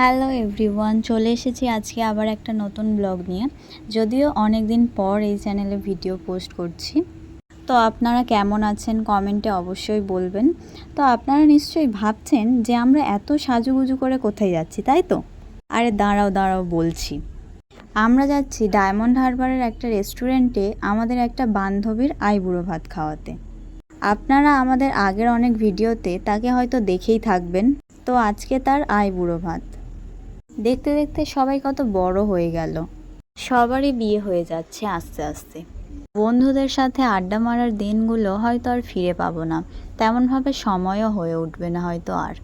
Hello everyone চলে এসেছি আজকে আবার একটা নতুন ব্লগ নিয়ে। যদিও অনেক দিন পর এই চ্যানেলে ভিডিও পোস্ট করছি। তো আপনারা কেমন আছেন কমেন্টে অবশ্যই বলবেন। তো আপনারা নিশ্চয়ই ভাবছেন যে আমরা এত সাজুগুজু করে কোথায় যাচ্ছি, তাই তো? আরে দাঁড়াও দাঁড়াও, বলছি। আমরা যাচ্ছি ডায়মন্ড হারবারের একটা রেস্টুরেন্টে আমাদের একটা বান্ধবীর আইবুড়ো ভাত খাওয়াতে। আপনারা আমাদের আগের অনেক ভিডিওতে তাকে হয়তো দেখেই থাকবেন। তো আজকে তার আইবুড়ো ভাত। দেখতে দেখতে সবাই কত বড় হয়ে গেল। সবারই বিয়ে হয়ে যাচ্ছে আস্তে আস্তে। বন্ধুদের সাথে আড্ডা মারার দিনগুলো হয়তো আর ফিরে পাবো না। তেমনভাবে সময়ও হয়ে উঠবে না হয়তো আর।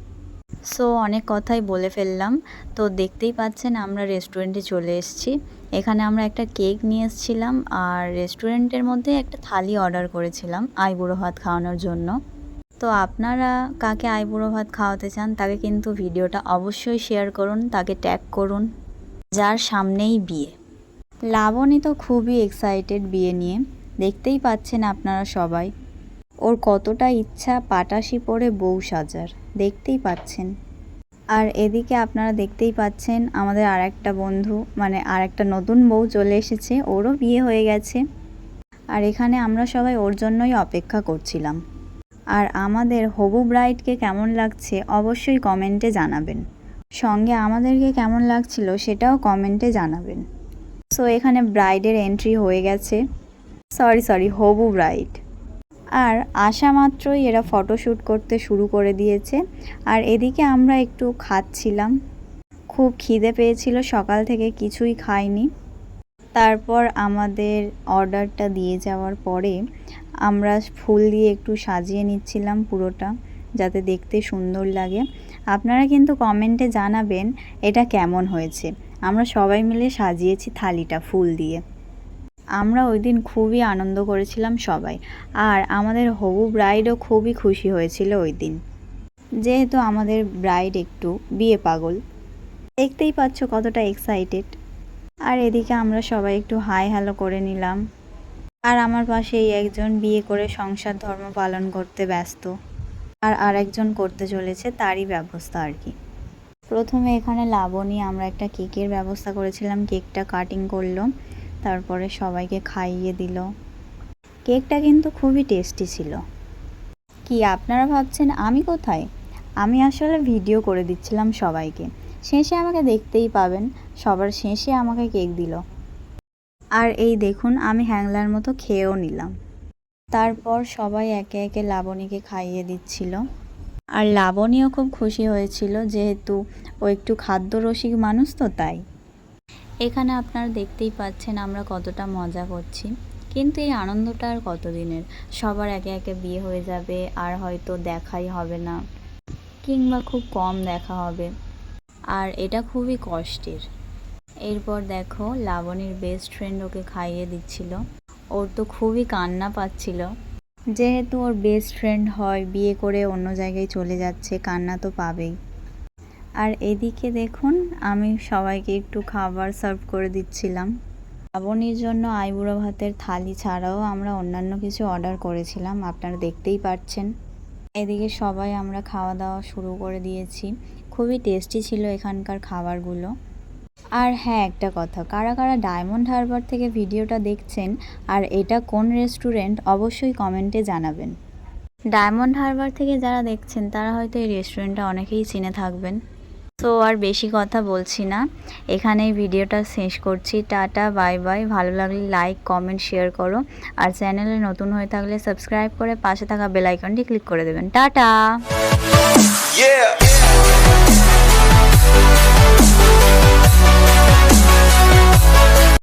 সো অনেক কথাই বলে ফেললাম। তো দেখতেই পাচ্ছেন আমরা রেস্টুরেন্টে চলে এসেছি। এখানে আমরা একটা কেক নিয়ে এসেছিলাম আর রেস্টুরেন্টের মধ্যে একটা থালি অর্ডার করেছিলাম আইবুড়ো ভাত খাওয়ানোর জন্য। তো আপনারা কাকে আইবুড়ো ভাত খাওয়াতে চান তাকে কিন্তু ভিডিওটা অবশ্যই শেয়ার করুন, তাকে ট্যাগ করুন, যার সামনেই বিয়ে। লাবণী তো খুবই এক্সাইটেড বিয়ে নিয়ে, দেখতেই পাচ্ছেন আপনারা সবাই। ওর কতটা ইচ্ছা পাটাশি পরে বউ সাজার, দেখতেই পাচ্ছেন। আর এদিকে আপনারা দেখতেই পাচ্ছেন আমাদের আর একটা বন্ধু মানে আর একটা নতুন বউ চলে এসেছে, ওরও বিয়ে হয়ে গেছে। আর এখানে আমরা সবাই ওর জন্যই অপেক্ষা করছিলাম। আর আমাদের হবু ব্রাইডকে কেমন লাগছে অবশ্যই কমেন্টে জানাবেন। সঙ্গে আমাদেরকে কেমন লাগছিল সেটাও কমেন্টে জানাবেন। সো, এখানে ব্রাইডের এন্ট্রি হয়ে গেছে। সরি সরি, হবু ব্রাইড। আর আসা মাত্রই এরা ফটোশ্যুট করতে শুরু করে দিয়েছে। আর এদিকে আমরা একটু খাচ্ছিলাম। খুব খিদে পেয়েছিল, সকাল থেকে কিছুই খাইনি। তারপর আমাদের অর্ডারটা দিয়ে যাওয়ার পরে আমরা ফুল দিয়ে একটু সাজিয়ে নিচ্ছিলাম পুরোটা, যাতে দেখতে সুন্দর লাগে। আপনারা কিন্তু কমেন্টে জানাবেন এটা কেমন হয়েছে। আমরা সবাই মিলে সাজিয়েছি থালিটা ফুল দিয়ে। আমরা ওই দিন খুবই আনন্দ করেছিলাম সবাই। আর আমাদের হবু ব্রাইডও খুবই খুশি হয়েছিল ওই দিন। যেহেতু আমাদের ব্রাইড একটু বিয়ে পাগল। দেখতেই পাচ্ছ কতটা এক্সাইটেড আর এদিকে আমরা সবাই একটু হাই হ্যালো করে নিলাম। আর আমার পাশে এই একজন বিয়ে করে সংসার ধর্ম পালন করতে ব্যস্ত। আর আরেকজন করতে চলেছে তারই ব্যবস্থা আর কি। প্রথমে এখানে লাবণী আমরা একটা কেকের ব্যবস্থা করেছিলাম, কেকটা কাটিং করল, তারপরে সবাইকে খাইয়ে দিল। কেকটা কিন্তু খুবই টেস্টি ছিল। কি আপনারা ভাবছেন আমি কোথায়? আমি আসলে ভিডিও করে দিচ্ছিলাম সবাইকে। শেষে আমাকে দেখতেই পাবেন, সবার শেষে আমাকে কেক দিল। আর এই দেখুন, আমি হ্যাংলার মতো খেয়েও নিলাম। তারপর সবাই একে একে লাবণীকে খাইয়ে দিচ্ছিল। আর লাবণীও খুব খুশি হয়েছিল, যেহেতু ও একটু খাদ্যরসিক মানুষ তো তাই। এখানে আপনারা দেখতেই পাচ্ছেন আমরা কতটা মজা করছি। কিন্তু এই আনন্দটা আর কতদিনের? সবার একে একে বিয়ে হয়ে যাবে, আর হয়তো দেখাই হবে না, কিংবা খুব কম দেখা হবে। আর এটা খুবই কষ্টের। এরপর দেখো, লাবণীর বেস্ট ফ্রেন্ড ওকে খাইয়ে দিচ্ছিল। ওর তো খুবই কান্না পাচ্ছিল। যেহেতু ওর বেস্ট ফ্রেন্ড হয়, বিয়ে করে অন্য জায়গায় চলে যাচ্ছে, কান্না তো পাবেই। আর এদিকে দেখুন, আমি সবাইকে একটু খাবার সার্ভ করে দিচ্ছিলাম। লাবণীর জন্য আইবুড়ো ভাতের থালি ছাড়াও আমরা অন্যান্য কিছু অর্ডার করেছিলাম, আপনারা দেখতেই পাচ্ছেন। এদিকে সবাই আমরা খাওয়া দাওয়া শুরু করে দিয়েছি। খুবই টেস্টি ছিল এখানকার খাবারগুলো। আর হ্যাঁ একটা কথা। কারা কারা ডায়মন্ড হারবার থেকে ভিডিওটা দেখছেন আর এটা কোন রেস্টুরেন্ট অবশ্যই কমেন্টে জানাবেন। ডায়মন্ড হারবার থেকে যারা দেখছেন, তারা হয়তো এই রেস্টুরেন্টটা অনেকেই চিনে থাকবেন। তো আর বেশি কথা বলছি না। এখানেই ভিডিওটা শেষ করছি। টাটা বাই বাই ভালো লাগলে লাইক কমেন্ট শেয়ার করো। আর চ্যানেলে নতুন হয়ে থাকলে সাবস্ক্রাইব করে পাশে থাকা বেলাইকনটি ক্লিক করে দেবেন। টাটা.